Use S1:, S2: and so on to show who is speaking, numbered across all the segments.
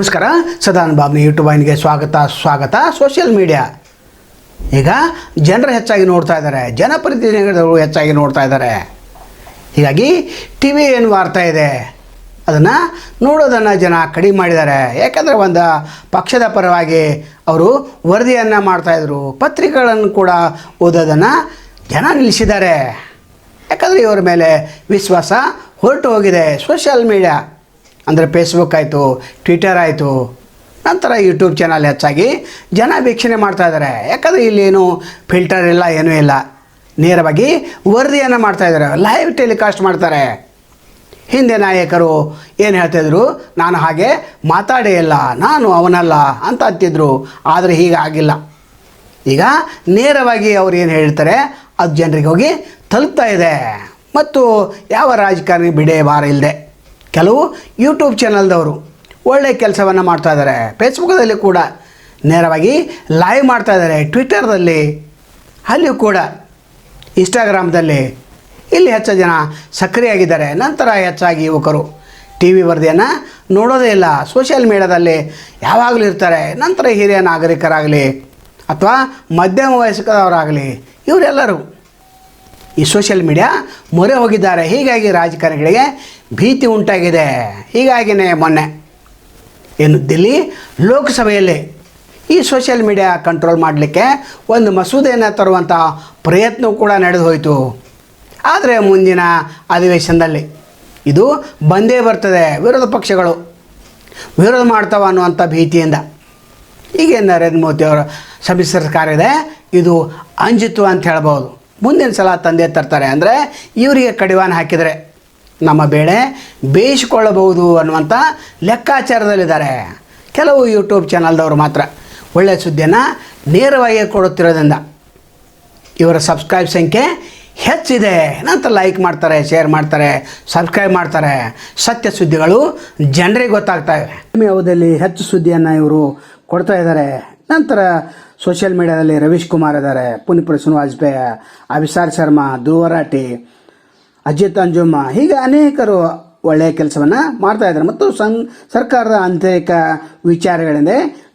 S1: ನಮಸ್ಕಾರ. ಸದಾನ್ ಬಾಬ್ನಿ ಯೂಟ್ಯೂಬ್ ವಾಹಿನಿಗೆ ಸ್ವಾಗತ ಸ್ವಾಗತ. ಸೋಷಿಯಲ್ ಮೀಡಿಯಾ ಈಗ ಜನರು ಹೆಚ್ಚಾಗಿ ನೋಡ್ತಾ ಇದ್ದಾರೆ. ಜನಪ್ರತಿನಿಧಿಗಳು ಹೆಚ್ಚಾಗಿ ನೋಡ್ತಾ ಇದ್ದಾರೆ. ಹೀಗಾಗಿ ಟಿ ವಿ ಏನು ವಾರ್ತಾ ಇದೆ? ಅದನ್ನು ನೋಡೋದನ್ನು ಜನ ಕಡಿಮೆ ಮಾಡಿದ್ದಾರೆ. ಯಾಕಂದರೆ ಒಂದು ಪಕ್ಷದ ಪರವಾಗಿ ಅವರು ವರದಿಯನ್ನು ಮಾಡ್ತಾಯಿದ್ರು ಪತ್ರಿಕೆಗಳನ್ನು ಕೂಡ ಓದೋದನ್ನು ಜನ ನಿಲ್ಲಿಸಿದ್ದಾರೆ. ಯಾಕಂದರೆ ಇವರ ಮೇಲೆ ವಿಶ್ವಾಸ ಹೊರಟು ಹೋಗಿದೆ. ಸೋಷಿಯಲ್ ಮೀಡಿಯಾ ಅಂದರೆ ಫೇಸ್ಬುಕ್ ಆಯಿತು ಟ್ವಿಟರ್ ಆಯಿತು, ನಂತರ ಯೂಟ್ಯೂಬ್ ಚಾನಲ್ ಹೆಚ್ಚಾಗಿ ಜನ ವೀಕ್ಷಣೆ ಮಾಡ್ತಾ ಇದ್ದಾರೆ ಯಾಕಂದರೆ ಇಲ್ಲೇನು ಫಿಲ್ಟರ್ ಇಲ್ಲ, ಏನೂ ಇಲ್ಲ. ನೇರವಾಗಿ ವರದಿಯನ್ನು ಮಾಡ್ತಾ ಇದ್ದಾರೆ ಲೈವ್ ಟೆಲಿಕಾಸ್ಟ್ ಮಾಡ್ತಾರೆ. ಹಿಂದೆ ನಾಯಕರು ಏನು ಹೇಳ್ತಾಯಿದ್ರು ನಾನು ಹಾಗೆ ಮಾತಾಡೇ ಇಲ್ಲ, ನಾನು ಅವನಲ್ಲ ಅಂತ ಅಂತಿದ್ರು. ಆದರೆ ಹೀಗಾಗಿಲ್ಲ ಈಗ ನೇರವಾಗಿ ಅವ್ರು ಏನು ಹೇಳ್ತಾರೆ? ಅದು ಜನರಿಗೆ ಹೋಗಿ ತಲುಪ್ತಾ ಇದೆ. ಮತ್ತು ಯಾವ ರಾಜಕಾರಣಿ ಬಿಡೇ ಬಾರ ಇಲ್ಲದೆ ಕೆಲವು ಯೂಟ್ಯೂಬ್ ಚಾನಲ್ದವರು ಒಳ್ಳೆಯ ಕೆಲಸವನ್ನು ಮಾಡ್ತಾ ಇದ್ದಾರೆ. ಫೇಸ್ಬುಕ್ದಲ್ಲಿ ಕೂಡ ನೇರವಾಗಿ ಲೈವ್ ಮಾಡ್ತಾ ಇದ್ದಾರೆ. ಟ್ವಿಟ್ಟರ್ದಲ್ಲಿ ಅಲ್ಲಿಯೂ ಕೂಡ ಇನ್ಸ್ಟಾಗ್ರಾಮ್ದಲ್ಲಿ ಇಲ್ಲಿ ಹೆಚ್ಚು ಜನ ಸಕ್ರಿಯಾಗಿದ್ದಾರೆ ನಂತರ ಹೆಚ್ಚಾಗಿ ಯುವಕರು ಟಿ ವಿ ವರದಿಯನ್ನು ನೋಡೋದೇ ಇಲ್ಲ. ಸೋಷಿಯಲ್ ಮೀಡ್ಯಾದಲ್ಲಿ ಯಾವಾಗಲೂ ಇರ್ತಾರೆ. ನಂತರ ಹಿರಿಯ ನಾಗರಿಕರಾಗಲಿ ಅಥವಾ ಮಧ್ಯಮ ವಯಸ್ಕದವರಾಗಲಿ ಇವರೆಲ್ಲರೂ ಈ ಸೋಷಿಯಲ್ ಮೀಡಿಯಾ ಮೊರೆ ಹೋಗಿದ್ದಾರೆ. ಹೀಗಾಗಿ ರಾಜಕಾರಣಿಗಳಿಗೆ ಭೀತಿ ಉಂಟಾಗಿದೆ. ಹೀಗಾಗಿನೇ ಮೊನ್ನೆ ಏನು ದಿಲ್ಲಿ ಲೋಕಸಭೆಯಲ್ಲಿ ಈ ಸೋಷಿಯಲ್ ಮೀಡಿಯಾ ಕಂಟ್ರೋಲ್ ಮಾಡಲಿಕ್ಕೆ ಒಂದು ಮಸೂದೆಯನ್ನು ತರುವಂಥ ಪ್ರಯತ್ನವೂ ಕೂಡ ನಡೆದು ಹೋಯಿತು. ಆದರೆ ಮುಂದಿನ ಅಧಿವೇಶನದಲ್ಲಿ ಇದು ಬಂದೇ ಬರ್ತದೆ ವಿರೋಧ ಪಕ್ಷಗಳು. ವಿರೋಧ ಮಾಡ್ತಾವ ಅನ್ನುವಂಥ ಭೀತಿಯಿಂದ. ಈಗ ನರೇಂದ್ರ ಮೋದಿ ಅವರ ಸಮ್ಮಿಶ್ರ ಸರ್ಕಾರ ಇದೆ. ಇದು ಅಂಜಿತು ಅಂತ ಹೇಳ್ಬೋದು. ಮುಂದಿನ ಸಲ ತಂದೆ ತರ್ತಾರೆ ಅಂದರೆ ಇವರಿಗೆ ಕಡಿವಾಣ ಹಾಕಿದರೆ ನಮ್ಮ ಬೇಳೆ ಬೇಯಿಸಿಕೊಳ್ಳಬಹುದು ಅನ್ನುವಂಥ ಲೆಕ್ಕಾಚಾರದಲ್ಲಿದ್ದಾರೆ. ಕೆಲವು ಯೂಟ್ಯೂಬ್ ಚಾನಲ್ದವರು ಮಾತ್ರ ಒಳ್ಳೆಯ ಸುದ್ದಿಯನ್ನು ನೇರವಾಗಿ ಕೊಡುತ್ತಿರೋದ್ರಿಂದ ಇವರ ಸಬ್ಸ್ಕ್ರೈಬ್ ಸಂಖ್ಯೆ ಹೆಚ್ಚಿದೆ ನಂತರ ಲೈಕ್ ಮಾಡ್ತಾರೆ ಶೇರ್ ಮಾಡ್ತಾರೆ ಸಬ್ಸ್ಕ್ರೈಬ್ ಮಾಡ್ತಾರೆ. ಸತ್ಯ ಸುದ್ದಿಗಳು ಜನರಿಗೆ ಗೊತ್ತಾಗ್ತವೆ ಕಡಿಮೆ ಅವಧಿಯಲ್ಲಿ ಹೆಚ್ಚು ಸುದ್ದಿಯನ್ನು ಇವರು ಕೊಡ್ತಾ ಇದ್ದಾರೆ. ನಂತರ ಸೋಷಿಯಲ್ ಮೀಡಿಯಾದಲ್ಲಿ ರವೀಶ್ ಕುಮಾರ್ ಇದ್ದಾರೆ. ಪುನಿಪುರ ವಾಜಪೇಯಿ ಅಭಿಸಾರ್ ಶರ್ಮಾ ಧ್ರುವರಾಟಿ ಅಜಿತ್ ಅಂಜುಮ್ಮ ಹೀಗೆ ಅನೇಕರು ಒಳ್ಳೆಯ ಕೆಲಸವನ್ನು ಮಾಡ್ತಾ ಇದ್ದಾರೆ. ಮತ್ತು ಸಂ ಸರ್ಕಾರದ ಆಂತರಿಕ ವಿಚಾರಗಳಿಂದ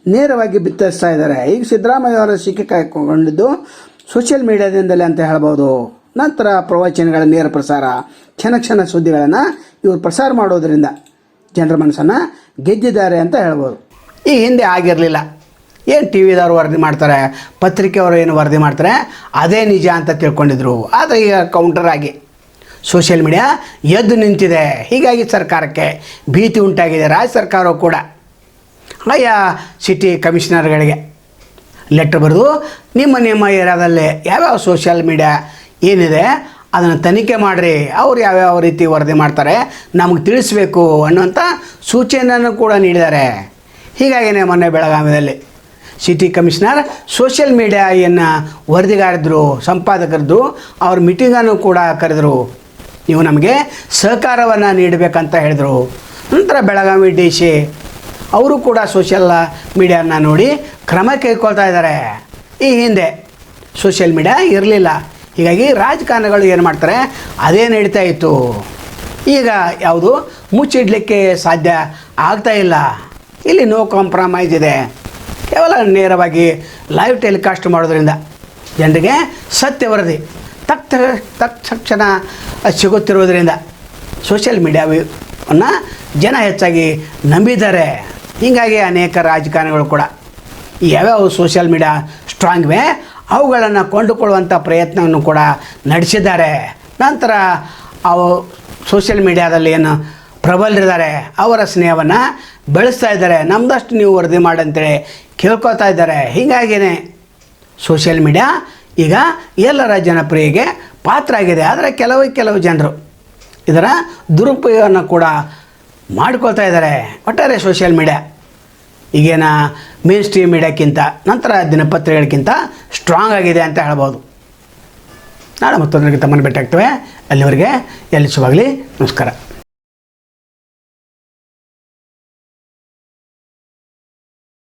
S1: ನೇರವಾಗಿ ಬಿತ್ತರಿಸ್ತಾ ಇದ್ದಾರೆ. ಈಗ ಸಿದ್ದರಾಮಯ್ಯ ಅವರ ಸಿಕ್ಕಿ ಕಾಯ್ಕೊಂಡಿದ್ದು ಸೋಷಿಯಲ್ ಮೀಡಿಯಾದಿಂದಲೇ ಅಂತ ಹೇಳ್ಬೋದು. ನಂತರ ಪ್ರವಚನಗಳ ನೇರ ಪ್ರಸಾರ, ಕ್ಷಣ ಕ್ಷಣ ಸುದ್ದಿಗಳನ್ನು ಇವರು ಪ್ರಸಾರ ಮಾಡೋದರಿಂದ ಜನರ ಮನಸ್ಸನ್ನು ಗೆದ್ದಿದ್ದಾರೆ ಅಂತ ಹೇಳ್ಬೋದು. ಈ ಹಿಂದೆ ಆಗಿರಲಿಲ್ಲ. ಏನು ಟಿ ವಿದವರು ವರದಿ ಮಾಡ್ತಾರೆ? ಪತ್ರಿಕೆಯವರು ಏನು ವರದಿ ಮಾಡ್ತಾರೆ? ಅದೇ ನಿಜ ಅಂತ ತಿಳ್ಕೊಂಡಿದ್ರು. ಆದರೆ ಈಗ ಕೌಂಟರ್ ಆಗಿ ಸೋಷಿಯಲ್ ಮೀಡಿಯಾ ಎದ್ದು ನಿಂತಿದೆ. ಹೀಗಾಗಿ ಸರ್ಕಾರಕ್ಕೆ ಭೀತಿ ಉಂಟಾಗಿದೆ. ರಾಜ್ಯ ಸರ್ಕಾರವು ಕೂಡ ಆಯಾ ಸಿಟಿ ಕಮಿಷನರ್ಗಳಿಗೆ ಲೆಟ್ರ್ ಬರೆದು ನಿಮ್ಮ ನಿಮ್ಮ ಏರಿಯಾದಲ್ಲಿ ಯಾವ್ಯಾವ ಸೋಷಿಯಲ್ ಮೀಡಿಯಾ ಏನಿದೆ ಅದನ್ನು ತನಿಖೆ ಮಾಡಿರಿ. ಅವ್ರು ಯಾವ್ಯಾವ ರೀತಿ ವರದಿ ಮಾಡ್ತಾರೆ ನಮಗೆ ತಿಳಿಸ್ಬೇಕು ಅನ್ನುವಂಥ ಸೂಚನೆಯನ್ನು ಕೂಡ ನೀಡಿದ್ದಾರೆ. ಹೀಗಾಗಿನೇ ಮೊನ್ನೆ ಬೆಳಗಾವಿಯಲ್ಲಿ ಸಿಟಿ ಕಮಿಷನರ್ ಸೋಷಿಯಲ್ ಮೀಡಿಯಾಯನ್ನು ವರದಿಗಾರದ್ರು ಸಂಪಾದಕರಿದ್ದು ಅವ್ರ ಮೀಟಿಂಗನ್ನು ಕೂಡ ಕರೆದರು. ನೀವು ನಮಗೆ ಸಹಕಾರವನ್ನು ನೀಡಬೇಕಂತ ಹೇಳಿದರು. ನಂತರ ಬೆಳಗಾವಿ ಡಿ ಸಿ, ಅವರು ಕೂಡ ಸೋಷಿಯಲ್ ಮೀಡಿಯಾನ ನೋಡಿ ಕ್ರಮ ಕೈಗೊಳ್ತಾ ಇದ್ದಾರೆ ಈ ಹಿಂದೆ ಸೋಷಿಯಲ್ ಮೀಡಿಯಾ ಇರಲಿಲ್ಲ. ಹೀಗಾಗಿ ರಾಜಕಾರಣಗಳು ಏನು ಮಾಡ್ತಾರೆ? ಅದೇ ನಡೀತಾ ಇತ್ತು. ಈಗ ಯಾವುದು? ಮುಚ್ಚಿಡಲಿಕ್ಕೆ ಸಾಧ್ಯ ಆಗ್ತಾ ಇಲ್ಲ. ಇಲ್ಲಿ ನೋ ಕಾಂಪ್ರಮೈಸ್ ಇದೆ. ಕೇವಲ ನೇರವಾಗಿ ಲೈವ್ ಟೆಲಿಕಾಸ್ಟ್ ಮಾಡೋದ್ರಿಂದ ಜನರಿಗೆ ಸತ್ಯ ವರದಿ ತಕ್ಷಣ ಸಿಗುತ್ತಿರುವುದರಿಂದ ಸೋಷಿಯಲ್ ಮೀಡಿಯಾವನ್ನು ಜನ ಹೆಚ್ಚಾಗಿ ನಂಬಿದ್ದಾರೆ. ಹೀಗಾಗಿ ಅನೇಕ ರಾಜಕಾರಣಿಗಳು ಕೂಡ ಯಾವ್ಯಾವ ಸೋಷಿಯಲ್ ಮೀಡಿಯಾ ಸ್ಟ್ರಾಂಗ್ ಇವೆ ಅವುಗಳನ್ನು ಕೊಂಡುಕೊಳ್ಳುವಂಥ ಪ್ರಯತ್ನವನ್ನು ಕೂಡ ನಡೆಸಿದ್ದಾರೆ. ನಂತರ ಅವು ಸೋಷಿಯಲ್ ಮೀಡಿಯಾದಲ್ಲಿ ಏನು ಪ್ರಬಲರಿದ್ದಾರೆ. ಅವರ ಸ್ನೇಹವನ್ನು ಬೆಳೆಸ್ತಾ ಇದ್ದಾರೆ. ನಮ್ಮದಷ್ಟು ನೀವು ವರದಿ ಮಾಡಂತೇಳಿ ಕೇಳ್ಕೊತಾ ಇದ್ದಾರೆ. ಹೀಗಾಗಿಯೇ ಸೋಷಿಯಲ್ ಮೀಡಿಯಾ ಈಗ ಎಲ್ಲರ ಜನಪ್ರಿಯಗೆ ಪಾತ್ರ ಆಗಿದೆ ಆದರೆ ಕೆಲವು ಕೆಲವು ಜನರು ಇದರ ದುರುಪಯೋಗವನ್ನು ಕೂಡ ಮಾಡ್ಕೊಳ್ತಾ ಇದ್ದಾರೆ. ಒಟ್ಟಾರೆ ಸೋಷಿಯಲ್ ಮೀಡಿಯಾ ಈಗೇನ ಮೇನ್ ಸ್ಟ್ರೀಮ್ ಮೀಡಿಯಾಕ್ಕಿಂತ ನಂತರ ದಿನಪತ್ರಿಕೆಗಳಿಗಿಂತ ಸ್ಟ್ರಾಂಗ್ ಆಗಿದೆ ಅಂತ ಹೇಳ್ಬೋದು. ನಾಳೆ ಮತ್ತೊಂದರಿಗೆ ತಮ್ಮನ್ನು ಭೇಟಿಯಾಗ್ತವೆ ಅಲ್ಲಿವರೆಗೆ ಎಲ್ಲಿ ಶುಭಾಗಲಿ ನಮಸ್ಕಾರ.